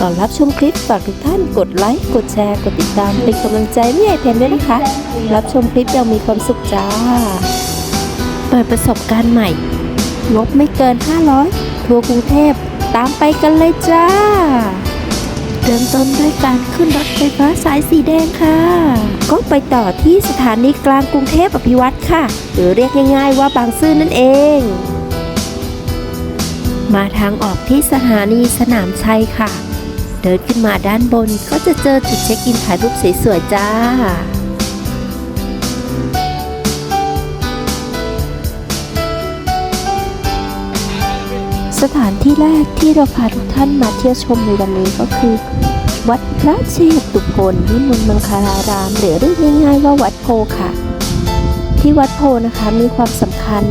ก่อนรับชมคลิปฝากทุกท่านกดไลค์ กดแชร์ กดติดตามเป็นกำลังใจให้ไอเพนด้วยนะคะ รับชมคลิปยังมีความสุขจ้า เปิดประสบการณ์ใหม่ งบไม่เกิน 500 ทัวร์กรุงเทพตามไปกันเลยจ้า เริ่มต้นด้วยการขึ้นรถไฟฟ้าสายสีแดงค่ะ ก็ไปต่อที่สถานีกลางกรุงเทพอภิวัตรค่ะ หรือเรียกง่ายๆว่าบางซื่อนั่นเองมาทางออกที่สถานีสนามชัยค่ะ เดินขึ้นมาด้านบนก็จะเจอจุดเช็คอินถ่ายรูปสวยๆจ้าสถานที่แรกที่เราพาทุกท่านมาเที่ยวชมในวันนี้ก็คือ วัดพระเชตุพนวิมลมังคลาราม หรือเรียกง่ายๆว่าวัดโพค่ะ ที่วัดโพนะคะมีความสำคัญ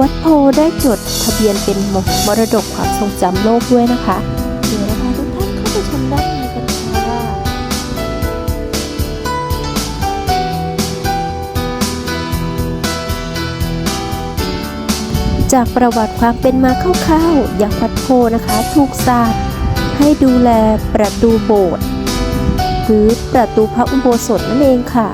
วัดโพได้จดทะเบียนเป็นมรดกความทรงจำโลกด้วยนะคะ ทุกท่านเข้าไปชมด้านในกันค่ะจากประวัติความเป็นมาคร่าวๆอย่างพัดโพนะคะ ถูกสาบให้ดูแลประตูโบสถ์หรือประตูพระอุโบสถนั่นเองค่ะ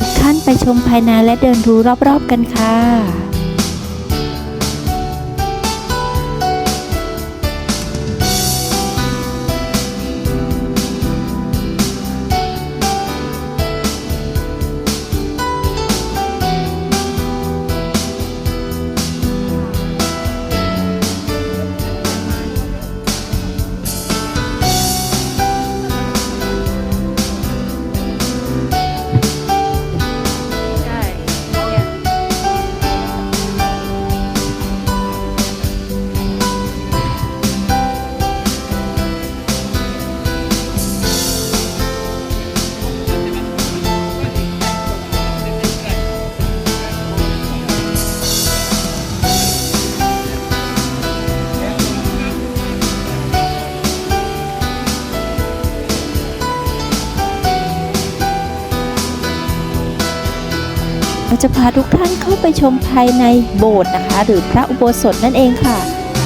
ทุกท่านไปชมภายในและเดินดูรอบๆกันค่ะ เราจะพาทุกท่านเข้าไปชมภายในโบสถ์นะคะ หรือพระอุโบสถนั่นเองค่ะ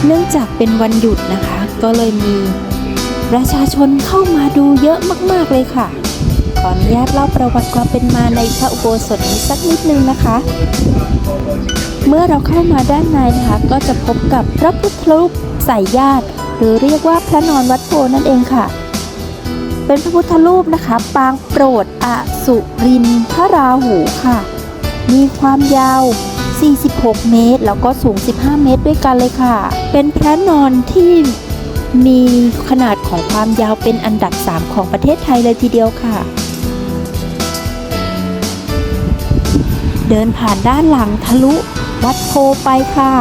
เนื่องจากเป็นวันหยุดนะคะ ก็เลยมีประชาชนเข้ามาดูเยอะมาก ๆ เลยค่ะ ขออนุญาตเล่าประวัติความเป็นมาในพระอุโบสถนี้สักนิดนึงนะคะ เมื่อเราเข้ามาด้านในนะคะ ก็จะพบกับพระพุทธรูปสายญาติ หรือเรียกว่าพระนอนวัดโพนั่นเองค่ะ เป็นพระพุทธรูปนะคะ ปางโปรดอสุรินทร์พระราหูค่ะ มีความยาว 46 เมตร แล้วก็สูง 15 เมตรด้วยกันเลยค่ะ เป็นพระนอนที่มีขนาดของความยาวเป็นอันดับ 3 ของประเทศไทยเลยทีเดียวค่ะ เดินผ่านด้านหลังทะลุวัดโพไปค่ะ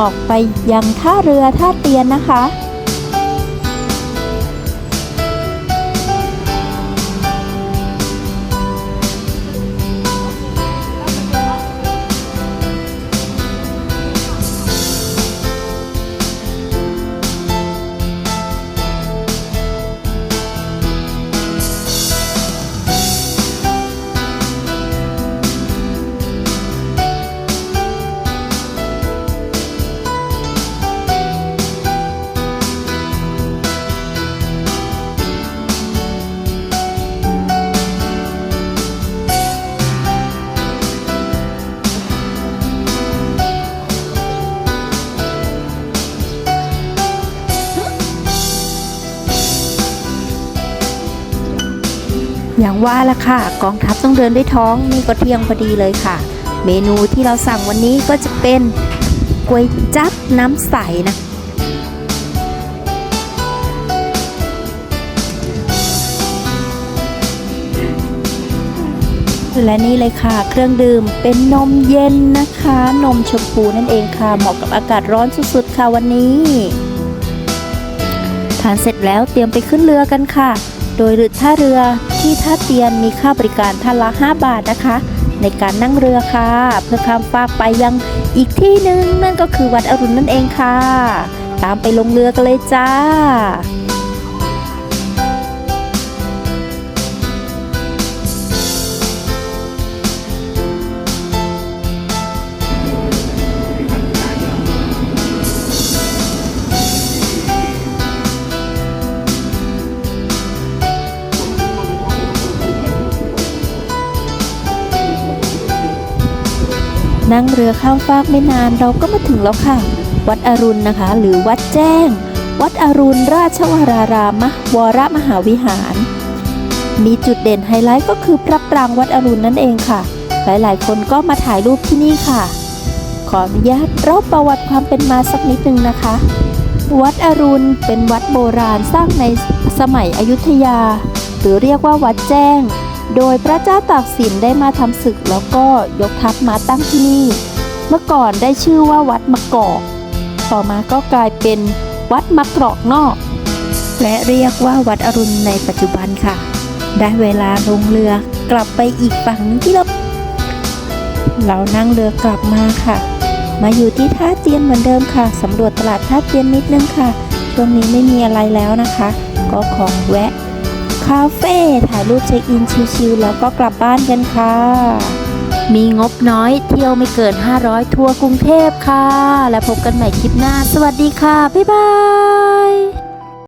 ออกไปยังท่าเรือท่าเตียนนะคะ อย่างว่าละค่ะ กองทัพต้องเดินด้วยท้องนี่ก็เที่ยงพอดีเลยค่ะ เมนูที่เราสั่งวันนี้ก็จะเป็นก๋วยจั๊บน้ำใสนะและนี่เลยค่ะ เครื่องดื่มเป็นนมเย็นนะคะ นมชมพูนั่นเองค่ะ เหมาะกับอากาศร้อนสุดๆค่ะวันนี้ ทานเสร็จแล้วเตรียมไปขึ้นเรือกันค่ะ โดยท่าเรือที่ท่าเตียนมีค่าบริการท่านละ 5 บาทนะคะ ในการนั่งเรือค่ะ เพื่อข้ามฟากไปยังอีกที่หนึ่งนั่นก็คือวัดอรุณนั่นเองค่ะ ตามไปลงเรือกันเลยจ้า นั่งเรือข้ามฟากไม่นานเราก็มาถึงแล้วค่ะ วัดอรุณนะคะ หรือวัดแจ้ง วัดอรุณราชวรารามวรมหาวิหาร มีจุดเด่นไฮไลท์ก็คือพระปรางวัดอรุณนั่นเองค่ะ หลายๆ คนก็มาถ่ายรูปที่นี่ค่ะ ขออนุญาตเล่าประวัติความเป็นมาสักนิดนึงนะคะ วัดอรุณเป็นวัดโบราณสร้างในสมัยอยุธยา หรือเรียกว่าวัดแจ้ง โดยพระเจ้าตากสินได้มาทำศึกแล้วก็ยกทัพมาตั้งที่นี่ เมื่อก่อนได้ชื่อว่าวัดมะกอก ต่อมาก็กลายเป็นวัดมะกรอกนอก และเรียกว่าวัดอรุณในปัจจุบันค่ะ ได้เวลาลงเรือกลับไปอีกฝั่งที่เราเรานั่งเรือกลับมาค่ะ มาอยู่ที่ท่าเตียนเหมือนเดิมค่ะสำรวจตลาดท่าเตียนนิดนึงค่ะ ช่วงนี้ไม่มีอะไรแล้วนะคะ ก็ของแวะ คาเฟ่ถ่ายรูปเช็คอินชิลๆแล้วก็กลับบ้านกันค่ะ มีงบน้อยเที่ยวไม่เกิน 500 ทัวร์กรุงเทพค่ะ และพบกันใหม่คลิปหน้า สวัสดีค่ะ บ๊ายบาย